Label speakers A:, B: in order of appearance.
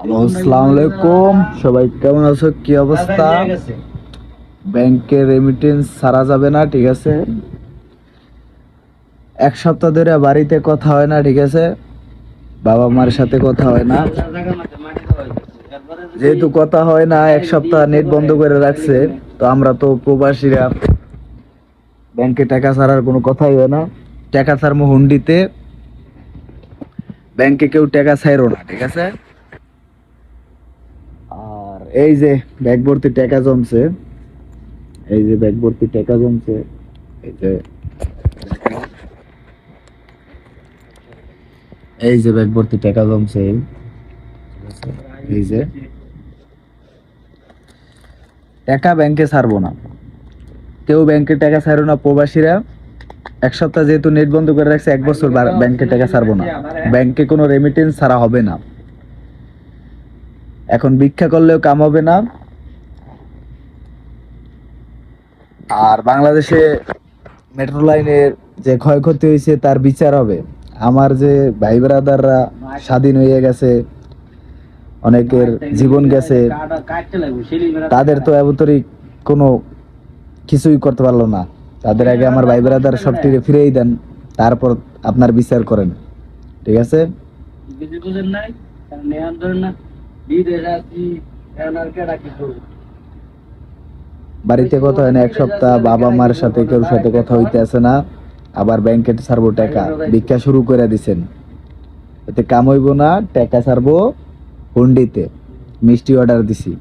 A: আসসালামু আলাইকুম। সবাই কেমন আছো? কি অবস্থা? ব্যাংকের রেমিটেন্স ছাড়া যাবে না ঠিক আছে? এক সপ্তাহ ধরে বাড়িতে কথা হয় না ঠিক আছে? বাবা মার সাথে কথা হয় না। যেহেতু কথা হয় না এক সপ্তাহ নেট বন্ধ করে রাখছে তো আমরা তো প্রবাসীরা ব্যাংকে টাকা ছাড়ার কোনো কথাই হয় না। টাকা ছাড়বো হুন্ডিতে। ব্যাংকে কেউ টাকা ছাইরো না ঠিক আছে? এই যে ব্যাগ ভর্তি টাকা জমছে, এই যে ব্যাগ ভর্তি টাকা জমছে, এই যে এই যে ব্যাগ ভর্তি টাকা জমছে, এই যে টাকা ব্যাংকে ছাড়বো না। কেউ ব্যাংকে টাকা ছাড়বো না প্রবাসীরা। এক সপ্তাহ যেহেতু নেট বন্ধ করে রাখছে, এক বছর ব্যাংকে টাকা ছাড়বো না। ব্যাংকে কোনো রেমিটেন্স ছাড়া হবে না। এখন ভিক্ষা করলেও কাম হবে না। আর বাংলাদেশে মেট্রো লাইনের যে ক্ষয়ক্ষতি হয়েছে, তার বিচার হবে। আমার যে ভাই ব্রাদাররা স্বাধীন হয়ে গেছে, অনেকের জীবন গেছে, তাদের তো এবতরি কোনো কিছুই করতে পারল না। তাদের আগে আমার ভাই ব্রাদার সব থেকে ফিরেই দেন, তারপর আপনার বিচার করেন। ঠিক আছে? বাড়িতে কথা হয় না, এক সপ্তাহ বাবা মার সাথে কেউ সাথে কথা হইতেছে না, আবার ব্যাংকে ছাড়বো টাকা। ভিক্ষা শুরু করে দিছেন। এতে কাম হইব না, টাকা ছাড়বো হুন্ডিতে। মিষ্টি অর্ডার দিছি।